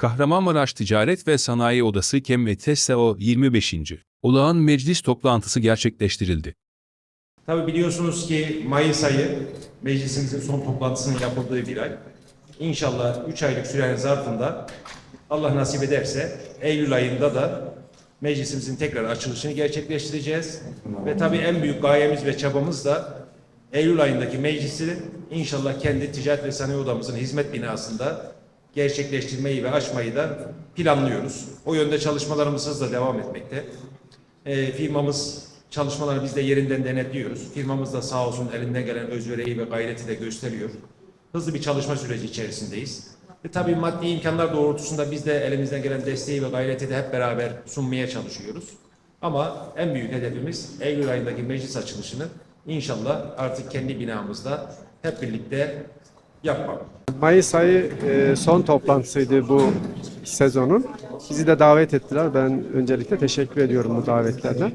Kahramanmaraş Ticaret ve Sanayi Odası KEM ve TESSAO 25. Olağan Meclis toplantısı gerçekleştirildi. Tabii biliyorsunuz ki Mayıs ayı meclisimizin son toplantısının yapıldığı bir ay. İnşallah 3 aylık sürenin zarfında Allah nasip ederse Eylül ayında da meclisimizin tekrar açılışını gerçekleştireceğiz. Ve tabii en büyük gayemiz ve çabamız da Eylül ayındaki meclisi inşallah kendi ticaret ve sanayi odamızın hizmet binasında gerçekleştirmeyi ve açmayı da planlıyoruz. O yönde çalışmalarımız hızla devam etmekte. E, firmamız çalışmaları biz de yerinden denetliyoruz. Firmamız da sağ olsun elinden gelen özvereyi ve gayreti de gösteriyor. Hızlı bir çalışma süreci içerisindeyiz. Ve tabii maddi imkanlar doğrultusunda biz de elimizden gelen desteği ve gayreti de hep beraber sunmaya çalışıyoruz. Ama en büyük hedefimiz Eylül ayındaki meclis açılışını inşallah artık kendi binamızda hep birlikte yapmak. Mayıs ayı e, son toplantısıydı bu sezonun. Bizi de davet ettiler. Ben öncelikle teşekkür ediyorum bu davetlerden.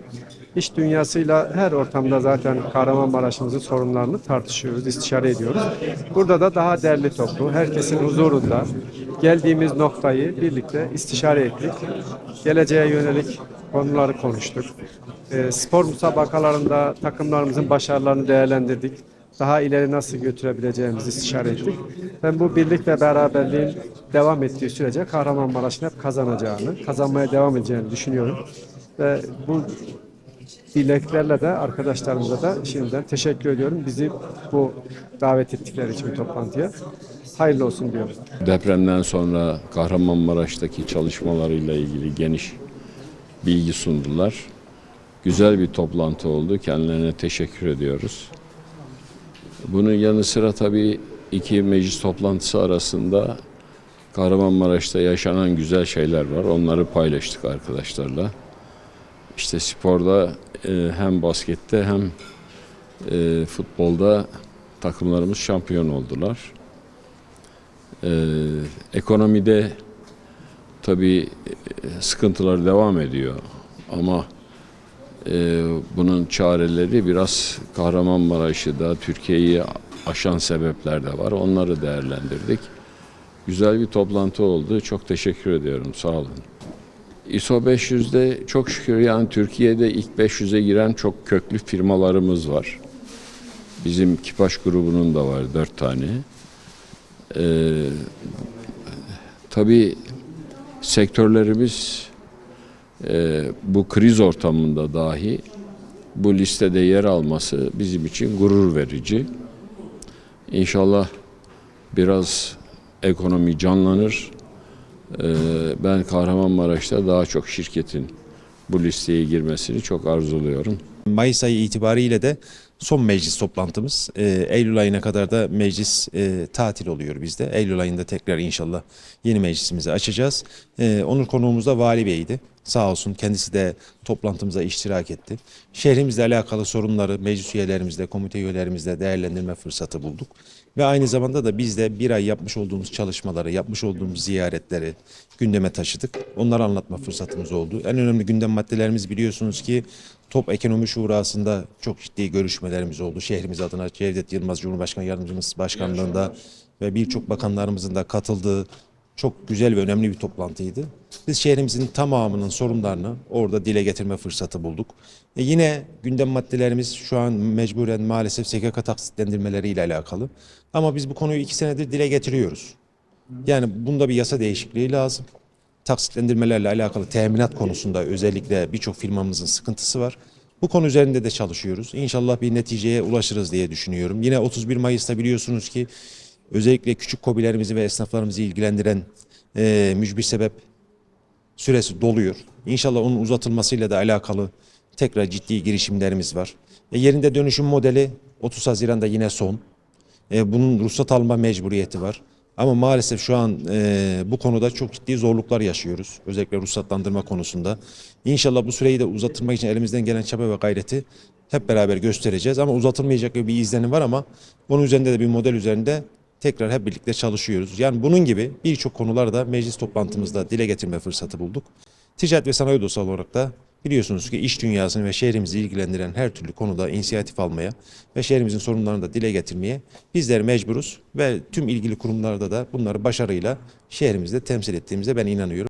İş dünyasıyla her ortamda zaten Kahramanmaraş'ımızın sorunlarını tartışıyoruz, istişare ediyoruz. Burada da daha derli toplu, herkesin huzurunda geldiğimiz noktayı birlikte istişare ettik. Geleceğe yönelik konuları konuştuk. E, spor müsabakalarında takımlarımızın başarılarını değerlendirdik daha ileri nasıl götürebileceğimizi istişare ettik. Ben bu birlik ve beraberliğin devam ettiği sürece Kahramanmaraş'ın hep kazanacağını, kazanmaya devam edeceğini düşünüyorum. Ve bu dileklerle de arkadaşlarımıza da şimdiden teşekkür ediyorum. Bizi bu davet ettikleri için toplantıya. Hayırlı olsun diyorum. Depremden sonra Kahramanmaraş'taki çalışmalarıyla ilgili geniş bilgi sundular. Güzel bir toplantı oldu. Kendilerine teşekkür ediyoruz. Bunun yanı sıra tabii iki meclis toplantısı arasında Kahramanmaraş'ta yaşanan güzel şeyler var. Onları paylaştık arkadaşlarla. İşte sporda e, hem baskette hem e, futbolda takımlarımız şampiyon oldular. Ee, ekonomide tabii e, sıkıntılar devam ediyor ama e, bunun çareleri biraz Kahramanmaraş'ı da Türkiye'yi aşan sebepler de var. Onları değerlendirdik. Güzel bir toplantı oldu. Çok teşekkür ediyorum. Sağ olun. ISO 500'de çok şükür yani Türkiye'de ilk 500'e giren çok köklü firmalarımız var. Bizim Kipaş grubunun da var dört tane. Ee, tabii sektörlerimiz e, bu kriz ortamında dahi bu listede yer alması bizim için gurur verici. İnşallah biraz ekonomi canlanır. Ee, ben Kahramanmaraş'ta daha çok şirketin bu listeye girmesini çok arzuluyorum. Mayıs ayı itibariyle de son meclis toplantımız. Ee, Eylül ayına kadar da meclis e, tatil oluyor bizde. Eylül ayında tekrar inşallah yeni meclisimizi açacağız. Ee, onur konuğumuz da Vali Bey'di. Sağ olsun kendisi de toplantımıza iştirak etti. Şehrimizle alakalı sorunları meclis üyelerimizle, komite üyelerimizle değerlendirme fırsatı bulduk. Ve aynı zamanda da biz de bir ay yapmış olduğumuz çalışmaları, yapmış olduğumuz ziyaretleri gündeme taşıdık. Onları anlatma fırsatımız oldu. En önemli gündem maddelerimiz biliyorsunuz ki Top Ekonomi Şurası'nda çok ciddi görüşmelerimiz oldu. Şehrimiz adına Cevdet Yılmaz Cumhurbaşkanı Yardımcımız başkanlığında ve birçok bakanlarımızın da katıldığı çok güzel ve önemli bir toplantıydı. Biz şehrimizin tamamının sorunlarını orada dile getirme fırsatı bulduk. E yine gündem maddelerimiz şu an mecburen maalesef SGK taksitlendirmeleri ile alakalı. Ama biz bu konuyu iki senedir dile getiriyoruz. Yani bunda bir yasa değişikliği lazım. Taksitlendirmelerle alakalı teminat konusunda özellikle birçok firmamızın sıkıntısı var. Bu konu üzerinde de çalışıyoruz. İnşallah bir neticeye ulaşırız diye düşünüyorum. Yine 31 Mayıs'ta biliyorsunuz ki özellikle küçük kobilerimizi ve esnaflarımızı ilgilendiren e, mücbir sebep süresi doluyor. İnşallah onun uzatılmasıyla da alakalı tekrar ciddi girişimlerimiz var. E, yerinde dönüşüm modeli 30 Haziran'da yine son. E, bunun ruhsat alma mecburiyeti var. Ama maalesef şu an e, bu konuda çok ciddi zorluklar yaşıyoruz. Özellikle ruhsatlandırma konusunda. İnşallah bu süreyi de uzatırmak için elimizden gelen çaba ve gayreti hep beraber göstereceğiz. Ama uzatılmayacak bir izlenim var ama bunun üzerinde de bir model üzerinde tekrar hep birlikte çalışıyoruz. Yani bunun gibi birçok konularda meclis toplantımızda dile getirme fırsatı bulduk. Ticaret ve Sanayi Odası olarak da Biliyorsunuz ki iş dünyasını ve şehrimizi ilgilendiren her türlü konuda inisiyatif almaya ve şehrimizin sorunlarını da dile getirmeye bizler mecburuz ve tüm ilgili kurumlarda da bunları başarıyla şehrimizde temsil ettiğimize ben inanıyorum.